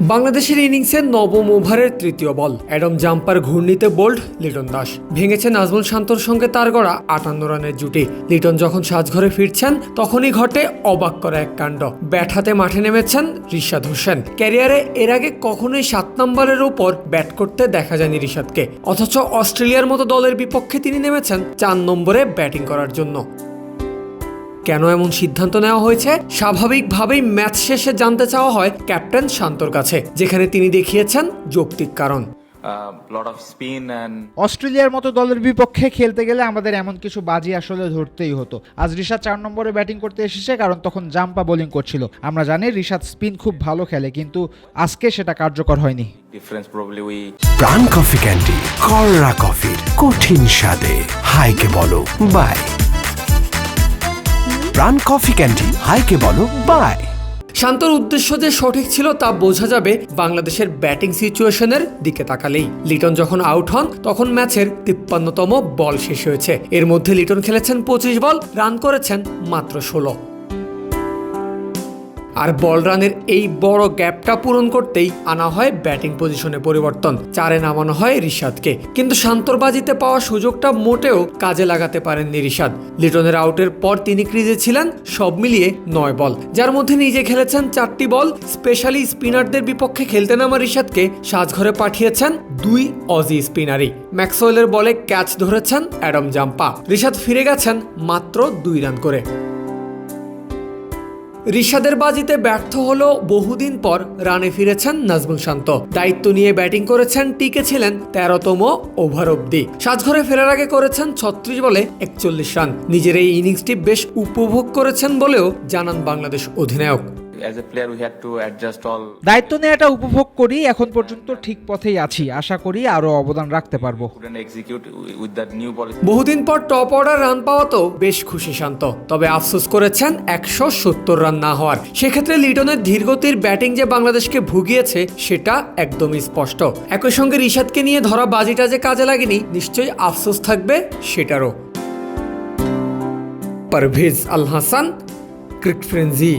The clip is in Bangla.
বাংলাদেশের ইনিংসে নবম ওভারের তৃতীয় বল। অ্যাডম জাম্পার ঘূর্ণিতে বোল্ড লিটন দাস। ভেঙেছে নাজমুল শান্তর সঙ্গে তার গড়া আটান্ন রানের জুটি। লিটন যখন সাজঘরে ফিরছেন, তখনই ঘটে অবাক করা এক কাণ্ড। ব্যাট মাঠে নেমেছেন রিশাদ হোসেন। ক্যারিয়ারে এর আগে কখনোই সাত নম্বরের উপর ব্যাট করতে দেখা যায়নি রিশাদকে। অথচ অস্ট্রেলিয়ার মতো দলের বিপক্ষে তিনি নেমেছেন চার নম্বরে ব্যাটিং করার জন্য। কেন এমন সিদ্ধান্ত নেওয়া হয়েছে? স্বাভাবিকভাবেই ম্যাচ শেষে জানতে চাওয়া হয় ক্যাপ্টেন শান্তর কাছে যেখানে তিনি দেখিয়েছেন যৌক্তিক কারণ। lot of spin অস্ট্রেলিয়ার মতো দলের বিপক্ষে খেলতে গেলে আমাদের এমন কিছু বাজি আসলে ধরতেই হতো। আজ রিশাদ চার নম্বরে ব্যাটিং করতে এসেছে কারণ তখন জাম্পা বোলিং করছিল। আমরা জানি রিশাদ স্পিন খুব ভালো খেলে কিন্তু আজকে সেটা কার্যকর হয়নি। প্রাণ কফি ক্যান্ডি কররা কফির কঠিন স্বাদে। হাইকে বলো বাই প্রাণ কফি ক্যান্ডি হাইকে বলো? বাই শান্তর উদ্দেশ্য যে সঠিক ছিল তা বোঝা যাবে বাংলাদেশের ব্যাটিং সিচুয়েশনের দিকে তাকালেই। লিটন যখন আউট হন, তখন ম্যাচের তিপ্পান্নতম বল শেষ হয়েছে। এর মধ্যে লিটন খেলেছেন পঁচিশ বল, রান করেছেন মাত্র ষোলো। আর বল রানের এই বড় গ্যাপটা পূরণ করতেই আনা হয় ব্যাটিং পজিশনে পরিবর্তন। চারে নামানো হয় রিশাদকে। কিন্তু শান্তরবাজিতে পাওয়া সুযোগটা মোটেও কাজে লাগাতে পারেননি রিশাদ। লিটনের আউটের পর তিনি ক্রিজে ছিলেন সব মিলিয়ে নয় বল। যার মধ্যে নিজে খেলেছেন চারটি বল। স্পেশালি স্পিনারদের বিপক্ষে খেলতে নামা রিশাদকে সাজঘরে পাঠিয়েছেন দুই অজি স্পিনারই। ম্যাক্সওয়েলের বলে ক্যাচ ধরেছেন অ্যাডম জাম্পা। রিশাদ ফিরে গেছেন মাত্র দুই রান করে। রিশাদের বাজিতে ব্যর্থ হল বহুদিন পর রানে ফিরেছেন নাজমুল শান্ত। দায়িত্ব নিয়ে ব্যাটিং করেছেন টিকেছিলেন তেরোতম ওভার অব্দি সাজঘরে ফেরার আগে করেছেন ছত্রিশ বলে একচল্লিশ রান। নিজের এই ইনিংসটি বেশ উপভোগ করেছেন বলেও জানান বাংলাদেশ অধিনায়ক। As a player we had to adjust all দায়িত্ব নেওয়াটা উপভোগ করি এখন পর্যন্ত ঠিক পথেই আছি। আশা করি আরও অবদান রাখতে পারব। বহুদিন পর টপ অর্ডার রান পাওয়াতেও বেশ খুশি শান্ত। তবে আফসোস করেছেন একশো সত্তর রান না হওয়ার। সেক্ষেত্রে লিটনের ধীরগতির ব্যাটিং যে বাংলাদেশকে ভুগিয়েছে সেটা একদমই স্পষ্ট। একই সঙ্গে রিশাদকে নিয়ে ধরা বাজিটা যে কাজে লাগেনি নিশ্চয়ই আফসোস থাকবে সেটারও। Parvez Al Hasan cric frenzy